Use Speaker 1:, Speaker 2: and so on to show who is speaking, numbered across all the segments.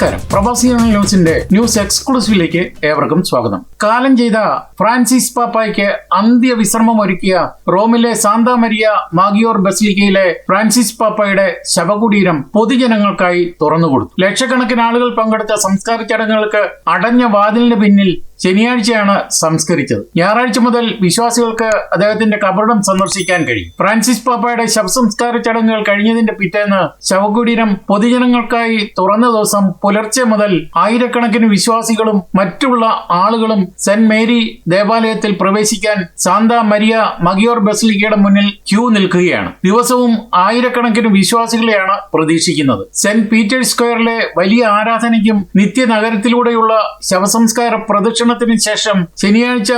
Speaker 1: പ്രവാസി ന്യൂസിന്റെ ന്യൂസ് എക്സ്ക്ലൂസീവിലേക്ക് ഏവർക്കും സ്വാഗതം. കാലം ചെയ്ത ഫ്രാൻസിസ് പാപ്പായ്ക്ക് അന്ത്യവിശ്രമം ഒരുക്കിയ റോമിലെ സാന്താ മരിയ മാഗിയോർ ബസിലിക്കയിലെ ഫ്രാൻസിസ് പാപ്പായുടെ ശവകുടീരം പൊതുജനങ്ങൾക്കായി തുറന്നുകൊടുത്തു. ലക്ഷക്കണക്കിന് ആളുകൾ പങ്കെടുത്ത സംസ്കാര ചടങ്ങുകൾക്ക് അടഞ്ഞ വാതിലിന് പിന്നിൽ ശനിയാഴ്ചയാണ് സംസ്കരിച്ചത്. ഞായറാഴ്ച മുതൽ വിശ്വാസികൾക്ക് അദ്ദേഹത്തിന്റെ കബറിടം സന്ദർശിക്കാൻ കഴിയും. ഫ്രാൻസിസ് പാപ്പയുടെ ശവസംസ്കാര ചടങ്ങുകൾ കഴിഞ്ഞതിന്റെ പിറ്റേന്ന് ശവകുടീരം പൊതുജനങ്ങൾക്കായി തുറന്ന ദിവസം പുലർച്ചെ മുതൽ ആയിരക്കണക്കിന് വിശ്വാസികളും മറ്റുള്ള ആളുകളും സെന്റ് മേരി ദേവാലയത്തിൽ പ്രവേശിക്കാൻ സാന്ത മരിയ മഗിയോർ ബസിലിക്കയുടെ മുന്നിൽ ക്യൂ നിൽക്കുകയാണ്. ദിവസവും ആയിരക്കണക്കിന് വിശ്വാസികളെയാണ് പ്രതീക്ഷിക്കുന്നത്. സെന്റ് പീറ്റേഴ്സ് സ്ക്വയറിലെ വലിയ ആരാധനയ്ക്കും നിത്യനഗരത്തിലൂടെയുള്ള ശവസംസ്കാര പ്രദക്ഷിണത്തിന് ശേഷം ശനിയാഴ്ച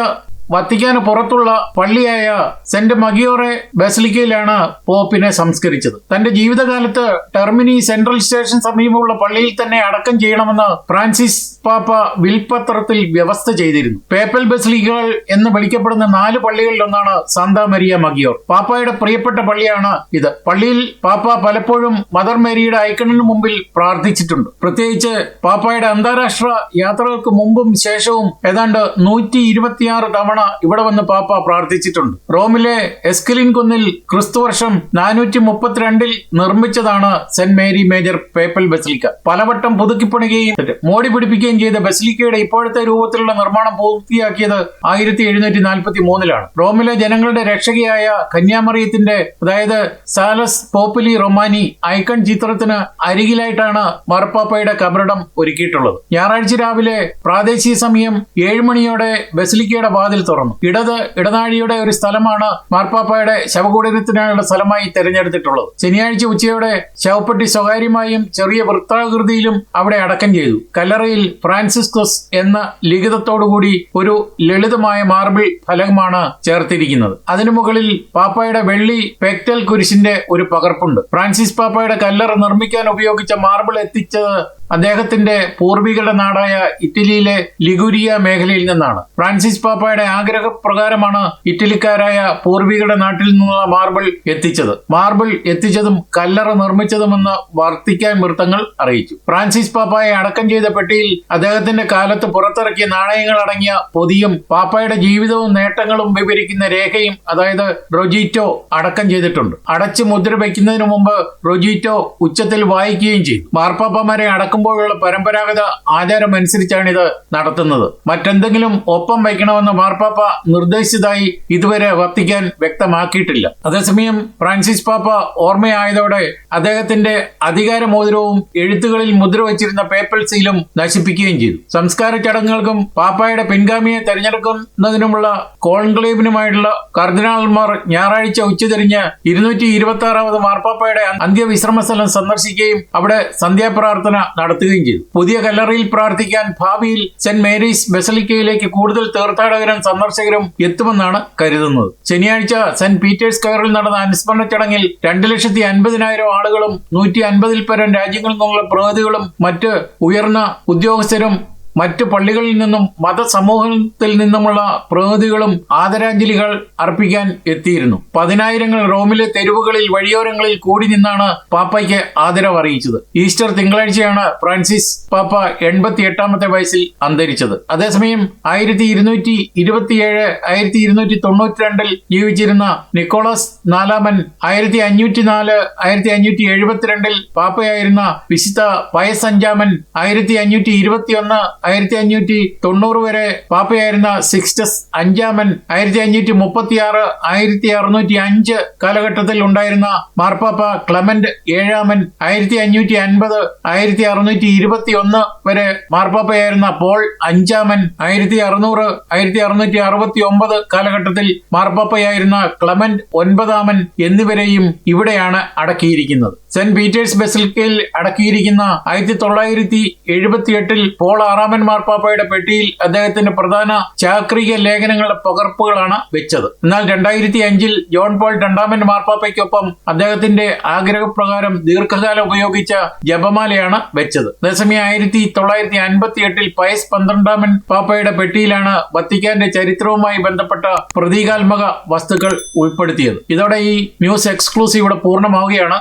Speaker 1: വത്തിക്കാന് പുറത്തുള്ള പള്ളിയായ സെന്റ് മഗിയോറെ ബസലിക്കയിലാണ് പോപ്പിനെ സംസ്കരിച്ചത്. തന്റെ ജീവിതകാലത്ത് ടെർമിനി സെൻട്രൽ സ്റ്റേഷൻ സമീപമുള്ള പള്ളിയിൽ തന്നെ അടക്കം ചെയ്യണമെന്ന് ഫ്രാൻസിസ് പാപ്പ വിൽപത്രത്തിൽ വ്യവസ്ഥ ചെയ്തിരുന്നു. പേപ്പൽ ബസലിക്കകൾ എന്ന് വിളിക്കപ്പെടുന്ന നാല് പള്ളികളിൽ ഒന്നാണ് സാന്താ മരിയ മഗിയോർ. പാപ്പയുടെ പ്രിയപ്പെട്ട പള്ളിയാണ് ഇത്. പള്ളിയിൽ പാപ്പ പലപ്പോഴും മദർ മേരിയുടെ ഐക്കണിന് മുമ്പിൽ പ്രാർത്ഥിച്ചിട്ടുണ്ട്. പ്രത്യേകിച്ച് പാപ്പയുടെ അന്താരാഷ്ട്ര യാത്രകൾക്ക് മുമ്പും ശേഷവും ഏതാണ്ട് നൂറ്റി ഇരുപത്തിയാറ് തവണ ഇവിടെ വന്ന് പാപ്പ പ്രാർത്ഥിച്ചിട്ടുണ്ട്. റോമിലെ എസ്കലിൻ കുന്നിൽ ക്രിസ്തുവർഷം നാനൂറ്റി മുപ്പത്തിരണ്ടിൽ നിർമ്മിച്ചതാണ് saint Mary Major papal basilica. പലവട്ടം പുതുക്കിപ്പണിയുകയും മോടി പിടിപ്പിക്കുകയും ചെയ്ത ബസിലിക്കയുടെ ഇപ്പോഴത്തെ രൂപത്തിലുള്ള നിർമ്മാണം പൂർത്തിയാക്കിയത് ആയിരത്തി എഴുന്നൂറ്റി നാൽപ്പത്തി മൂന്നിലാണ് റോമിലെ ജനങ്ങളുടെ രക്ഷകയായ കന്യാമറിയത്തിന്റെ അതായത് സാലസ് പോപ്പുലി റൊമാനി ഐക്കൺ ചിത്രത്തിന് അരികിലായിട്ടാണ് മാർപ്പാപ്പയുടെ കബറിടം ഒരുക്കിയിട്ടുള്ളത്. ഞായറാഴ്ച രാവിലെ പ്രാദേശിക സമയം ഏഴ് മണിയോടെ ബസിലിക്കയുടെ വാതിൽ തുറന്നു. ഇടത് ഇടനാഴിയുടെ ഒരു സ്ഥലമാണ് മാർപ്പാപ്പയുടെ ശവകൂടീരത്തിനായുള്ള സ്ഥലമായി തെരഞ്ഞെടുത്തിട്ടുള്ളത്. ശനിയാഴ്ച ഉച്ചയോടെ ശവപ്പെട്ടി സ്വകാര്യമായും ചെറിയ വൃത്താകൃതിയിലും അവിടെ അടക്കം ചെയ്തു. കല്ലറയിൽ ഫ്രാൻസിസ്കോസ് എന്ന ലിഖിതത്തോടുകൂടി ഒരു ലളിതമായ മാർബിൾ ഫലകമാണ് ചേർത്തിരിക്കുന്നത്. അതിനു മുകളിൽ പാപ്പയുടെ വെള്ളി പെക്ടൽ കുരിശിന്റെ ഒരു പകർപ്പുണ്ട്. ഫ്രാൻസിസ് പാപ്പയുടെ കല്ലറ നിർമ്മിക്കാൻ ഉപയോഗിച്ച മാർബിൾ എത്തിച്ചത് അദ്ദേഹത്തിന്റെ പൂർവികരുടെ നാടായ ഇറ്റലിയിലെ ലിഗുരിയ മേഖലയിൽ നിന്നാണ്. ഫ്രാൻസിസ് പാപ്പയുടെ ആഗ്രഹപ്രകാരമാണ് ഇറ്റലിക്കാരായ പൂർവികരുടെ നാട്ടിൽ നിന്നുള്ള മാർബിൾ എത്തിച്ചത്. മാർബിൾ എത്തിച്ചതും കല്ലറ നിർമ്മിച്ചതുമെന്ന് വർത്തിക്കാൻ വൃത്തങ്ങൾ അറിയിച്ചു. ഫ്രാൻസിസ് പാപ്പായെ അടക്കം ചെയ്ത പെട്ടിയിൽ അദ്ദേഹത്തിന്റെ കാലത്ത് പുറത്തിറക്കിയ നാണയങ്ങൾ അടങ്ങിയ പൊതിയും പാപ്പായുടെ ജീവിതവും നേട്ടങ്ങളും വിവരിക്കുന്ന രേഖയും അതായത് റൊജീറ്റോ അടക്കം ചെയ്തിട്ടുണ്ട്. അടച്ച് മുദ്ര വയ്ക്കുന്നതിന് മുമ്പ് റൊജീറ്റോ ഉച്ചത്തിൽ വായിക്കുകയും ചെയ്തു. മാർപ്പാപ്പമാരെ അടക്കുമ്പോഴുള്ള പരമ്പരാഗത ആചാരം അനുസരിച്ചാണ് ഇത് നടത്തുന്നത്. മറ്റെന്തെങ്കിലും ഒപ്പം വയ്ക്കണമെന്ന് മാർപ്പാപ്പ നിർദ്ദേശിച്ചതായി ഇതുവരെ വത്തിക്കാൻ വ്യക്തമാക്കിയിട്ടില്ല. അതേസമയം ഫ്രാൻസിസ് പാപ്പ ഓർമ്മയായതോടെ അദ്ദേഹത്തിന്റെ അധികാരമോതിരവും എഴുത്തുകളിൽ മുദ്ര വച്ചിരുന്ന പേപ്പൽ സീലും നശിപ്പിക്കുകയും ചെയ്തു. സംസ്കാര ചടങ്ങുകൾക്കും പാപ്പായുടെ പിൻഗാമിയെ തെരഞ്ഞെടുക്കുന്നതിനുമുള്ള കോൺക്ലേവിനുമായിട്ടുള്ള കർദിനാൾമാർ ഞായറാഴ്ച ഉച്ചതിരിഞ്ഞ് ഇരുന്നൂറ്റി ഇരുപത്തി ആറാമത് മാർപ്പാപ്പയുടെ അന്ത്യവിശ്രമ സ്ഥലം സന്ദർശിക്കുകയും അവിടെ സന്ധ്യാപ്രാർത്ഥന നടത്തുകയും ചെയ്തു. പുതിയ കല്ലറയിൽ പ്രാർത്ഥിക്കാൻ ഭാവിയിൽ സെന്റ് മേരീസ് ബസലിക്കയിലേക്ക് കൂടുതൽ തീർത്ഥാടകരും സന്ദർശകരും എത്തുമെന്നാണ് കരുതുന്നത്. ശനിയാഴ്ച സെന്റ് പീറ്റേഴ്സ് സ്ക്വയറിൽ നടന്ന അനുസ്മരണ ചടങ്ങിൽ രണ്ട് ലക്ഷത്തി അൻപതിനായിരം ആളുകളും നൂറ്റി അൻപതിൽ പരം രാജ്യങ്ങളിൽ നിന്നുള്ള പ്രതിനിധികളും മറ്റ് ഉയർന്ന ഉദ്യോഗസ്ഥരും മറ്റു പള്ളികളിൽ നിന്നും മതസമൂഹത്തിൽ നിന്നുമുള്ള പ്രതിനിധികളും ആദരാഞ്ജലികൾ അർപ്പിക്കാൻ എത്തിയിരുന്നു. പതിനായിരങ്ങൾ റോമിലെ തെരുവുകളിൽ വഴിയോരങ്ങളിൽ കൂടി നിന്നാണ് പാപ്പയ്ക്ക് ആദരവ് അറിയിച്ചത്. ഈസ്റ്റർ തിങ്കളാഴ്ചയാണ് ഫ്രാൻസിസ് പാപ്പ എൺപത്തി എട്ടാമത്തെ വയസ്സിൽ അന്തരിച്ചത്. അതേസമയം ആയിരത്തി ഇരുന്നൂറ്റി ഇരുപത്തിയേഴ് ആയിരത്തി ഇരുന്നൂറ്റി തൊണ്ണൂറ്റി രണ്ടിൽ ജീവിച്ചിരുന്ന നിക്കോളസ് നാലാമൻ ആയിരത്തി അഞ്ഞൂറ്റി നാല് ആയിരത്തി അഞ്ഞൂറ്റി എഴുപത്തിരണ്ടിൽ പാപ്പയായിരുന്ന വിശുദ്ധ പയസ് അഞ്ചാമൻ ആയിരത്തി അഞ്ഞൂറ്റി ഇരുപത്തിയൊന്ന് ആയിരത്തി അഞ്ഞൂറ്റി തൊണ്ണൂറ് വരെ പാപ്പയായിരുന്ന സിക്സ്റ്റസ് അഞ്ചാമൻ ആയിരത്തി അഞ്ഞൂറ്റി മുപ്പത്തി ആറ് ആയിരത്തി അറുന്നൂറ്റി അഞ്ച് കാലഘട്ടത്തിൽ ഉണ്ടായിരുന്ന മാർപ്പാപ്പ ക്ലമന്റ് ഏഴാമൻ ആയിരത്തി അഞ്ഞൂറ്റി അൻപത് ആയിരത്തി അറുന്നൂറ്റി ഇരുപത്തി ഒന്ന് വരെ മാർപ്പാപ്പയായിരുന്ന പോൾ അഞ്ചാമൻ ആയിരത്തി അറുന്നൂറ് ആയിരത്തി അറുന്നൂറ്റി അറുപത്തി ഒമ്പത് കാലഘട്ടത്തിൽ മാർപ്പാപ്പയായിരുന്ന ക്ലമന്റ് ഒൻപതാമൻ എന്നിവരെയും ഇവിടെയാണ് അടക്കിയിരിക്കുന്നത്. സെന്റ് പീറ്റേഴ്സ് ബെസിൽക്കയിൽ അടക്കിയിരിക്കുന്ന ആയിരത്തി തൊള്ളായിരത്തി എഴുപത്തിയെട്ടിൽ പോൾ ആറാമൻ മാർപ്പാപ്പയുടെ പെട്ടിയിൽ അദ്ദേഹത്തിന്റെ പ്രധാന ചാക്രിക ലേഖനങ്ങളുടെ പകർപ്പുകളാണ് വെച്ചത്. എന്നാൽ രണ്ടായിരത്തി അഞ്ചിൽ ജോൺ പോൾ രണ്ടാമൻ മാർപ്പാപ്പയ്ക്കൊപ്പം അദ്ദേഹത്തിന്റെ ആഗ്രഹപ്രകാരം ദീർഘകാലം ഉപയോഗിച്ച ജപമാലയാണ് വെച്ചത്. അതേസമയം ആയിരത്തി തൊള്ളായിരത്തി അൻപത്തി എട്ടിൽ പയസ് പന്ത്രണ്ടാമൻ പാപ്പയുടെ പെട്ടിയിലാണ് വത്തിക്കാന്റെ ചരിത്രവുമായി ബന്ധപ്പെട്ട പ്രതീകാത്മക വസ്തുക്കൾ ഉൾപ്പെടുത്തിയത്. ഇതോടെ ഈ ന്യൂസ് എക്സ്ക്ലൂസീവ് ഇവിടെ പൂർണമാവുകയാണ്.